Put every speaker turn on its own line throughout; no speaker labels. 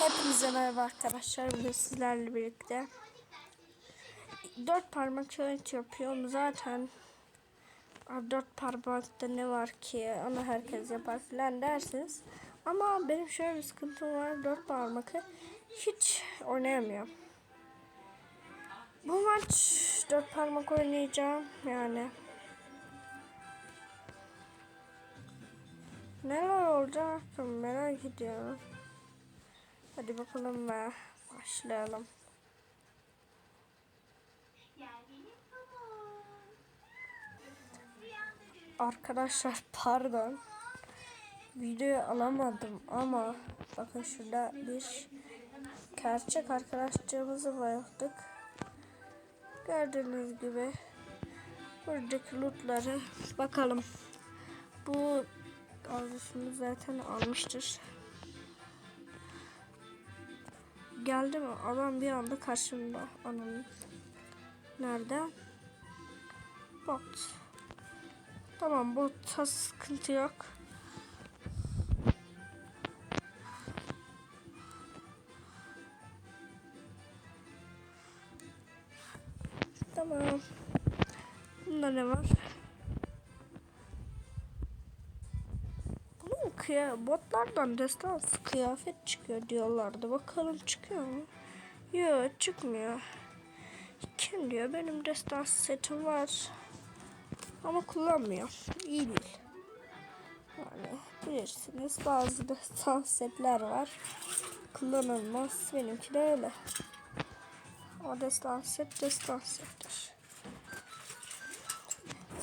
Hepinize merhaba arkadaşlar. Bugün sizlerle birlikte dört parmak challenge yapıyorum. Zaten "Aa, dört parmakta ne var ki onu herkes yapar filan dersiniz. Ama benim şöyle bir sıkıntım var. Dört parmakı hiç oynayamıyorum. Bu maç dört parmak oynayacağım. Yani neler olacak merak ediyorum. Hadi bakalım be. Başlayalım. Arkadaşlar pardon. Videoyu alamadım ama bakın şurada bir gerçek arkadaşlarımızı bayıldık. Gördüğünüz gibi buradaki lootları bakalım. Bu arzusunu zaten almıştır. Geldi mi? Adam bir anda karşımda. Ananın. Nerede? Bot. Tamam botta sıkıntı yok. Tamam. Bunda ne var? Botlardan destans kıyafet çıkıyor diyorlardı. Bakalım çıkıyor mu? Yok çıkmıyor. Kim diyor? Benim destans setim var. Ama kullanmıyor. İyi değil. Yani bilirsiniz bazı destans setler var. Kullanılmaz. Benimki de öyle. O destans set destans settir.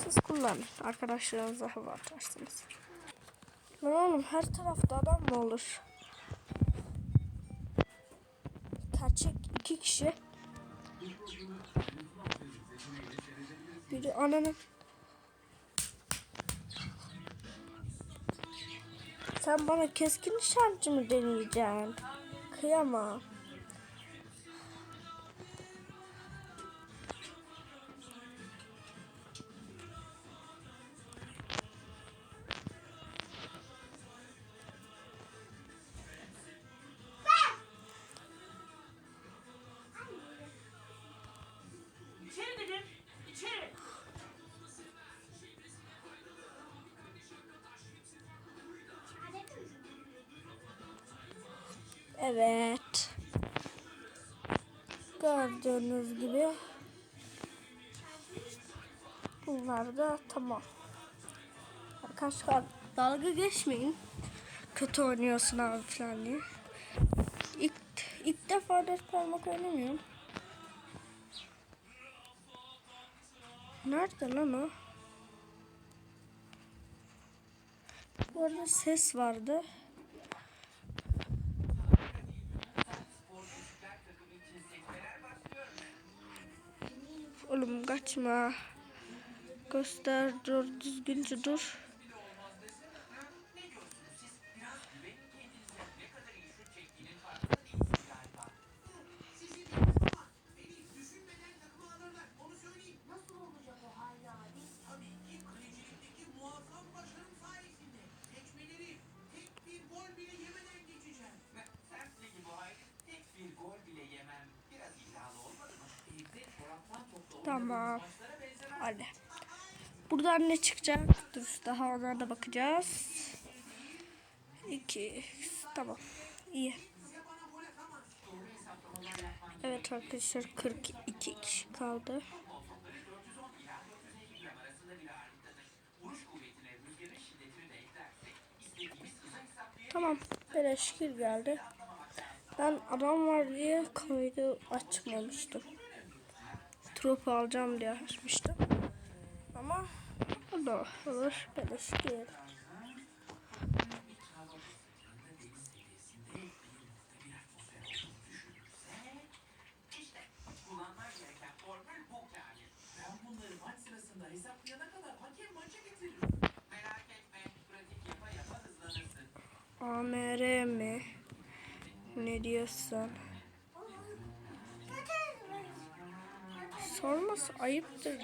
Siz kullanın. Arkadaşlarınıza hava atarsınız. Lan oğlum her tarafta adam mı olur? Gerçek iki kişi. Biri ananın. Sen bana keskin nişancı mı deneyeceksin? Kıyamam. Evet. Gördüğünüz gibi bunlar da tamam. Arkadaşlar dalga geçmeyin. Kötü oynuyorsun abi falan diye. İlk, ilk defa dört parmak oynamıyorum. Nerede lan o? Bu arada ses vardı. Oğlum kaçma. Göster dur düzgünce dur. Tamam. Hadi. Buradan ne çıkacak? Dur daha ona da bakacağız. 2 Tamam. İyi. Evet arkadaşlar 42 kişi kaldı. Tamam. Beleş kill geldi. Ben adam var diye kaydı açmamıştım. Trop alacağım diye açmıştım. Ama o da olur. Beleş kill.
İşte kullanman gereken formül
Sorması ayıptır.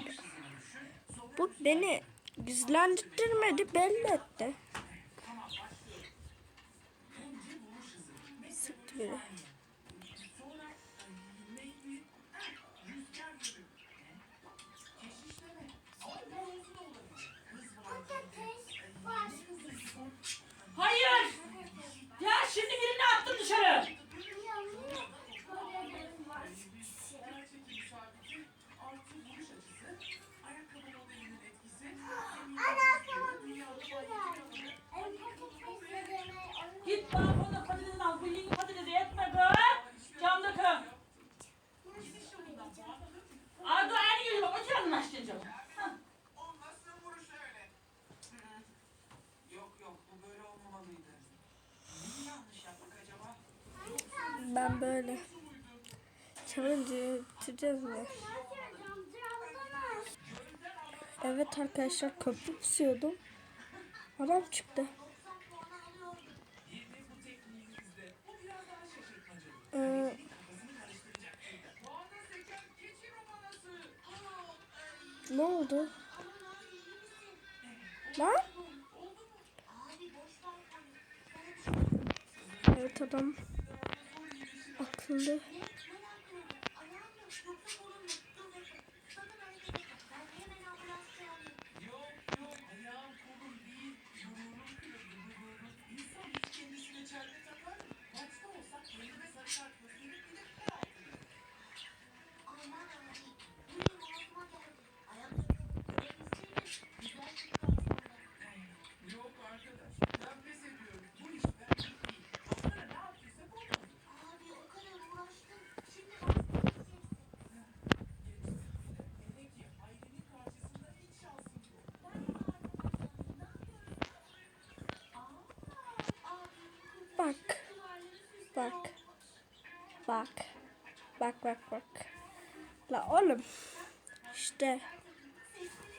Bu beni gizlendirmedi belli etti.
Biri. Ben böyle. Challenge bitireceğiz mi? Evet arkadaşlar köprü pusuyordum. Adam çıktı. Ee, ne oldu? Lan? Evet adam akıllı. Bak. Bak bak bak. La oğlum. İşte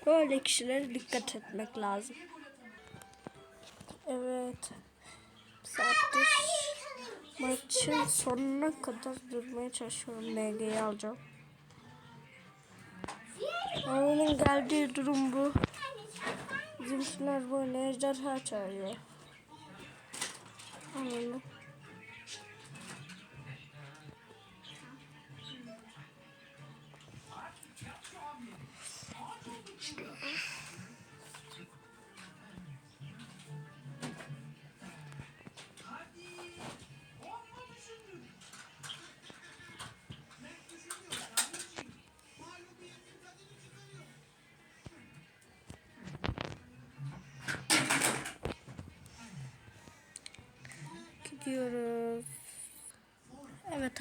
böyle kişilere dikkat etmek lazım. Evet. Saattir maçın sonuna kadar durmaya çalışıyorum. MG'yi alacağım. Oyunun geldiği durum bu. Bizimkiler böyle ejderha çağırıyor. Anladım.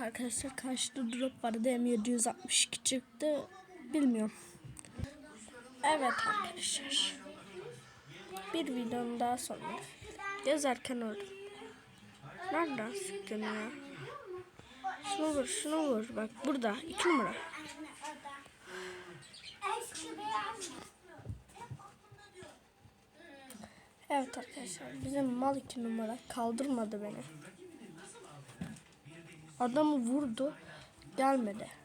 Arkadaşlar karşıda drop vardı. M762 çıktı. Bilmiyorum. Evet arkadaşlar. Bir videonun daha sonra. Gezerken öldüm. Nereden sıktın ya? Şunu vur, şunu vur. Bak burada. iki numara. Evet arkadaşlar. Bizim mal iki numara. Kaldırmadı beni. Adamı vurdu. Gelmedi.